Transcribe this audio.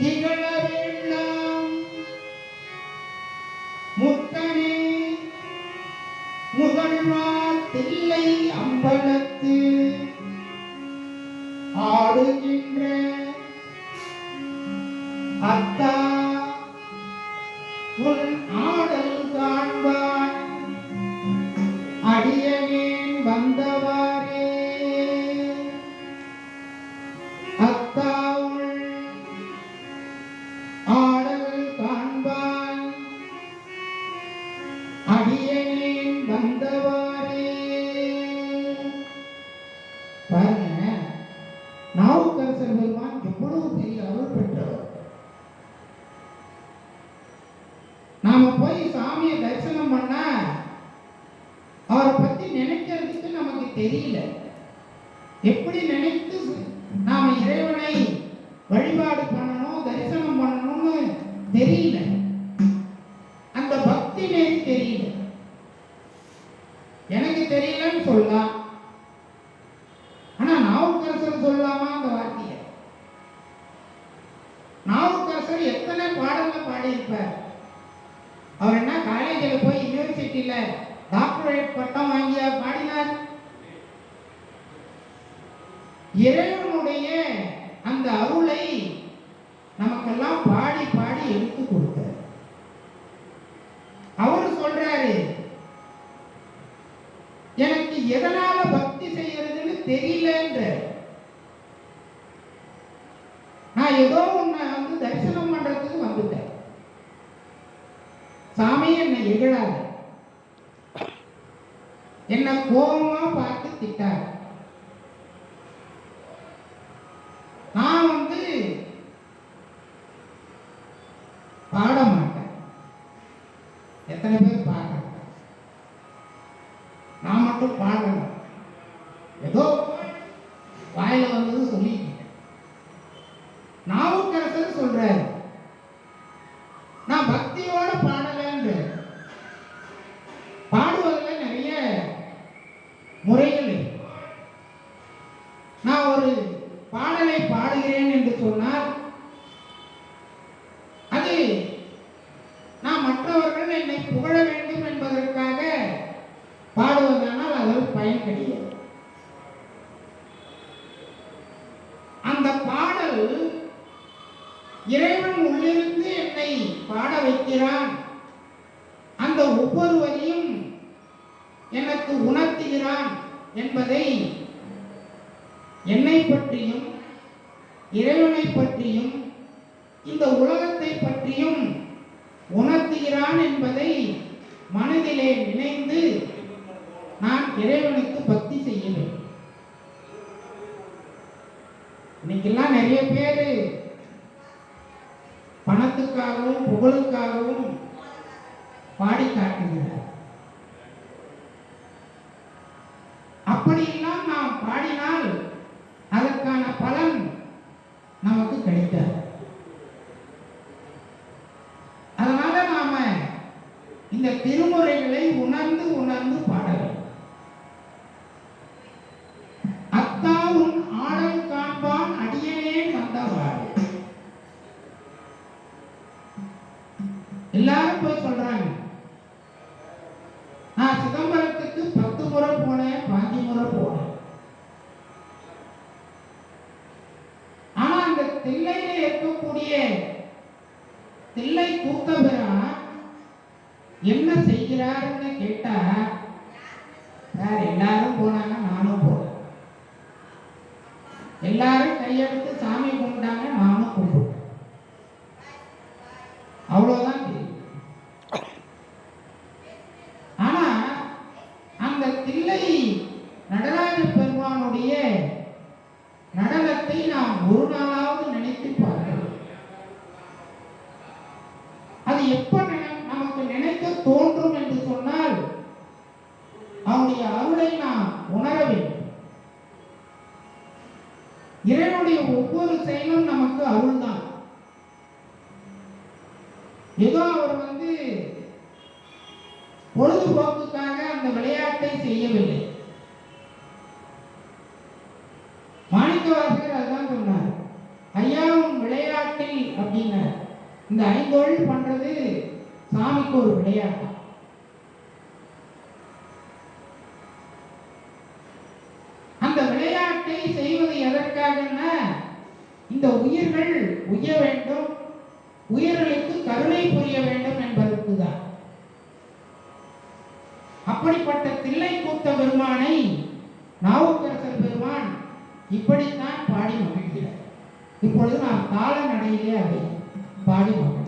இகழ முத்தனே முதல்வா தில்லை அம்பலத்து ஆடுகின்ற அத்தா உன் ஆடல் காண்பான். அடியனேன் நாம போய் சாமியை தரிசனம் பண்ணா அவரை பத்தி நினைக்கிறதுக்கு நமக்கு தெரியல. எப்படி நினைத்து நாம இறைவனை வழிபாடு பண்ணணும் தரிசனம் பண்ணணும்னு தெரியல. அந்த பக்தி நெறி தெரியல. எனக்கு தெரியலன்னு சொல்லலாம். ஆனா நாவுக்கரசர் சொல்லலாமா அந்த வார்த்தையை. நாவுக்கரசர் எத்தனை பாடல்ல பாடியிருப்பார்? அவர் என்ன காலேஜில் போய் யூனிவர்சிட்டியில் டாக்டரேட் பட்டம் வாங்கியா பாடினார். இறைவனுடைய அந்த அருளை நமக்கெல்லாம் பாடி பாடி எடுத்து கொடுத்தார். அவர் சொல்றாரு எனக்கு எதனால பக்தி செய்யறதுன்னு தெரியலன்ற நான் ஏதோ ஒண்ணு வந்து தரிசனம் பண்றதுக்கு வந்துட்டேன் சாமி என்னை இகழாத என்ன கோபமா பார்த்து திட்டார். நான் வந்து பாட மாட்டேன் எத்தனை பேர் பாடுறேன் நான் மட்டும் பாட ஏதோ வாயில வந்தது சொல்லிட்டேன் நாவுக்கரசர் சொல்றாரு நான் பக்தியோட பாடலன்ற பாடுவதுல நிறைய முறைகள் நான் ஒரு பாடலை பாடுகிறேன் என்று சொன்னால் அது நான் மற்றவர்கள் என்னை புகழ வேண்டும் என்பதற்காக பாடுவதனால் அதில் பயன் கிடையாது. அந்த பாடல் இறைவன் உள்ளிருந்து என்னை பாட வைக்கிறான். அந்த ஒவ்வொரு வரியும் எனக்கு செய்கிறான் என்பதை என்னை பற்றியும் இறைவனை பற்றியும் இந்த உலகத்தை பற்றியும் உணர்த்துகிறான் என்பதை மனதிலே நினைந்து நான் இறைவனுக்கு பக்தி செய்ய வேண்டும் இன்னைக்கெல்லாம் நிறைய பேர் பணத்துக்காகவும் புகழுக்காகவும் பாடி காட்டுகிறது. நமக்கு அதனால நாம இந்த திருமுறைகளை உணர்ந்து உணர்ந்து பாட வேண்டும். அத்தா உன் ஆடல் காண்பான் அடியனே வந்தவாறு. எல்லாரும் போய் சொல்றாங்க. நான் சிதம்பரத்துக்கு பத்து முறை போனேன் பாஞ்சு முறை போனேன் ஆனா அந்த தில்லையில இருக்கக்கூடிய தில்லை என்ன செய்கிறாருன்னு கேட்டா சார் எல்லாரும் போனாங்க நானும் போனேன் எல்லாரும் கையெடுத்து சாமி கும்பிட்டாங்க நானும் கும்பிட்டேன். அவ்வளவுதான் தெரியும் ஆனா அந்த தில்லை நடராஜ பெருமானுடைய நடனத்தை நாம் ஒரு நாளாவது இறைவனுடைய ஒவ்வொரு செயலும் நமக்கு அருள் தான் ஏதோ அவர் வந்து பொழுதுபோக்குக்காக அந்த விளையாட்டை செய்யவில்லை. மாணிக்கவாசகர் அதுதான் சொன்னார். ஐயாவும் விளையாட்டில் அப்படின்னார். இந்த ஐந்தொழில் பண்றது சாமிக்கு ஒரு விளையாட்டு அந்த விளையாட்டை செய்வது எதற்காகன்னா இந்த உயிர்கள் உய வேண்டும் உயிர்களுக்கு கருணை புரிய வேண்டும் என்பதற்கு தான் அப்படிப்பட்ட தில்லை கூத்த பெருமானை நாவுக்கரசர் பெருமான் இப்படித்தான் பாடி மகிழ்கிறார். இப்பொழுது நாம் கால நடையிலே அதை பாடி மகிழ்கிறோம்.